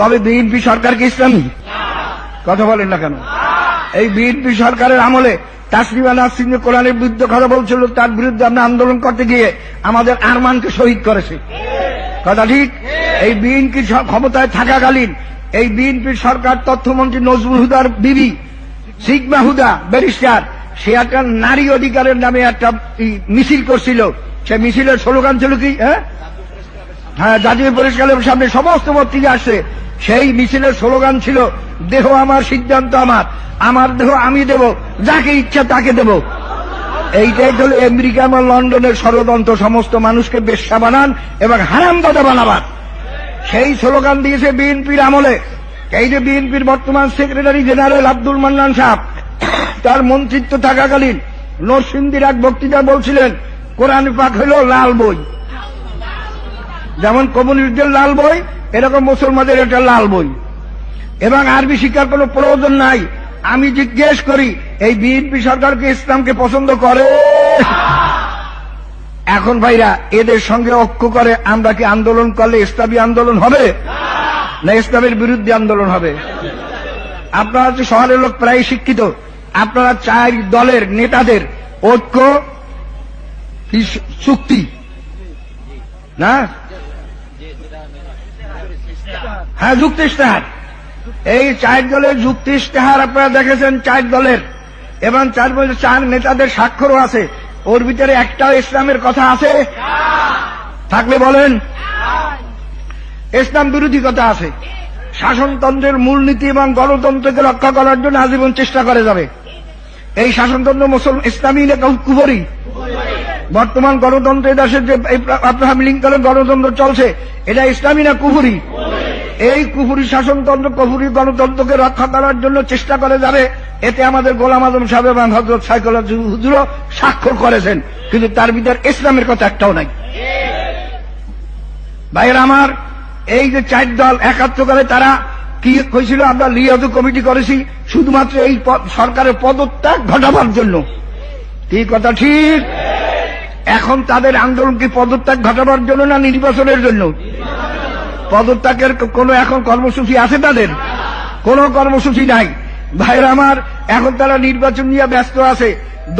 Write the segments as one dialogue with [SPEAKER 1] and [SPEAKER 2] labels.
[SPEAKER 1] তবে বিএনপি সরকার কি ইসলামী? কথা বলেন না কেন? এই বিএনপি সরকারের আমলে তাসলিমা নাসরিন কোরআনের বিরুদ্ধে কথা বলছিল, তার বিরুদ্ধে আমরা আন্দোলন করতে গিয়ে আমাদের আরমানকে শহীদ করেছে। কথা ঠিক? এই বিএনপি ক্ষমতায় থাকাকালীন এই বিএনপির সরকার তথ্যমন্ত্রী নজরুল হুদার বিবি, সিগমা হুদা, ব্যারিস্টার, সে একটা নারী অধিকারের নামে একটা মিছিল করছিল। সে মিছিলের স্লোগান ছিল কি হ্যাঁ? হ্যাঁ জাতীয় পরিষ্কারের সামনে সমস্ত পত্রিকা আসছে। সেই মিছিলের স্লোগান ছিল, দেহ আমার সিদ্ধান্ত আমার আমার দেহ আমি দেব, যাকে ইচ্ছা তাকে দেব। এইটাই হল আমেরিকা এবং লন্ডনের ষড়যন্ত্র, সমস্ত মানুষকে বেশ্যা বানান এবং হারাম হারামদাদা বানাবার। সেই স্লোগান দিয়েছে বিএনপির আমলে। এই যে বিএনপির বর্তমান সেক্রেটারি জেনারেল আব্দুল মান্নান সাহেব, তার মন্ত্রিত্ব থাকাকালীন নরসিংদীর এক বক্তৃতা বলছিলেন, কোরআন পাক হল লাল বই। যেমন কমিউনিস্টদের লাল বই, এরকম মুসলমানদের এটা লাল বই। এবং আরবি শিক্ষার কোনো প্রয়োজন নাই। আমি জিজ্ঞেস করি, এই বিএনপি সরকারকে ইসলামকে পছন্দ করে? এখন ভাইরা, এদের সঙ্গে ঐক্য করে আমরা কি আন্দোলন করলে ইসলামী আন্দোলন হবে? না ইসলামের বিরুদ্ধে আন্দোলন হবে? আপনারা হচ্ছে শহরের লোক প্রায় শিক্ষিত। আপনারা চার দলের নেতাদের ঐক্য চুক্তি? না? হ্যাঁ যুক্তি ইশতেহার এই চার দলের যুক্তি ইশতেহার আপনারা দেখেছেন চার দলের। এবং চার চার নেতাদের স্বাক্ষরও আছে। ওর ভিতরে একটাও ইসলামের কথা আছে। থাকলে বলেন। ইসলাম বিরোধী কথা আছে। শাসনতন্ত্রের মূলনীতি এবং গণতন্ত্রকে রক্ষা করার জন্য আজীবন চেষ্টা করে যাবে। এই শাসনতন্ত্র মুসলমান ইসলামী কুবরি বর্তমান গণতন্ত্রের দেশের যে আব্রাহাম লিঙ্কনের গণতন্ত্র চলছে, এটা ইসলামী না কুফুরি? এই কুফুরি শাসনতন্ত্র, কুফুরি গণতন্ত্রকে রক্ষা করার জন্য চেষ্টা করে যাবে, এতে আমাদের গোলাম আজম সাহেব এবং হজরত সাইকুল হুজুরও স্বাক্ষর করেছেন। কিন্তু তার ভিতর ইসলামের কথা একটাও নাই। ভাইয়ের আমার, এই যে চার দল একাত্র করে তারা কি হয়েছিল? আমরা লিয়াজু কমিটি করেছি, শুধুমাত্র এই সরকারের পদত্যাগ ঘটাবার জন্য। কি কথা ঠিক? এখন তাদের আন্দোলন কি পদত্যাগ ঘটাবার জন্য না নির্বাচনের জন্য? পদত্যাগের কোনো এখন কর্মসূচি আছে তাদের? কোনো কর্মসূচি নাই। ভাইরা আমার, এখন তারা নির্বাচন নিয়ে ব্যস্ত আছে।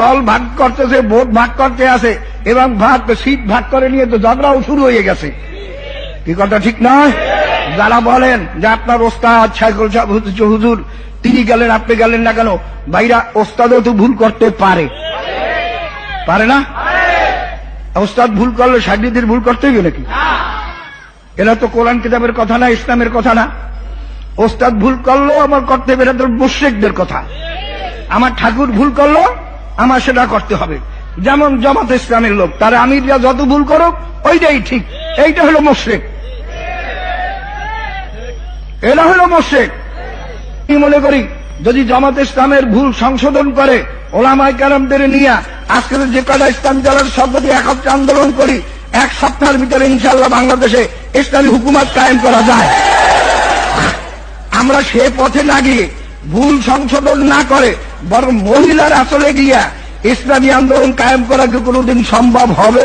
[SPEAKER 1] দল ভাগ করতেছে, ভোট ভাগ করতে আছে, এবং ভাগ, সিট ভাগ করে নিয়ে তো ঝগড়াও শুরু হয়ে গেছে। কি কথা, ঠিক নয় যারা বলেন যে আপনার ওস্তাদ সাইকেল হুজুর, তিনি গেলেন, আপনি গেলেন না কেন? ভাইরা, ওস্তাদও তো ভুল করতে পারে। পারে না? ওস্তাদ ভুল করলে সাহিত্যের ভুল করতে হবে নাকি? এরা তো কোরআন কিতাবের কথা না, ইসলামের কথা না। ওস্তাদ ভুল করল, আমার করতে হবে এটা তো মুশ্রিকদের কথা। আমার ঠাকুর ভুল করল, আমার সেটা করতে হবে। যেমন জামাত ইসলামের লোক, তারা আমিররা যত ভুল করুক, ওইটাই ঠিক। এইটা হলো মোশ্রেক। এরা হলো মোশ্রেক। আমি মনে করি, যদি জামাত ইসলামের ভুল সংশোধন করে ওলামাই কালামদের নিয়ে আজকে যে কটা ইসলাম দলের সব যদি একত্রে আন্দোলন করি এক সপ্তাহের ভিতরে ইনশাল্লাহ বাংলাদেশে ইসলামী হুকুমত কায়েম করা যায়। আমরা সে পথে না গিয়ে ভুল সংশোধন না করে বরং মহিলার আসলে গিয়া ইসলামী আন্দোলন কায়েম করা কি কোনোদিন সম্ভব হবে?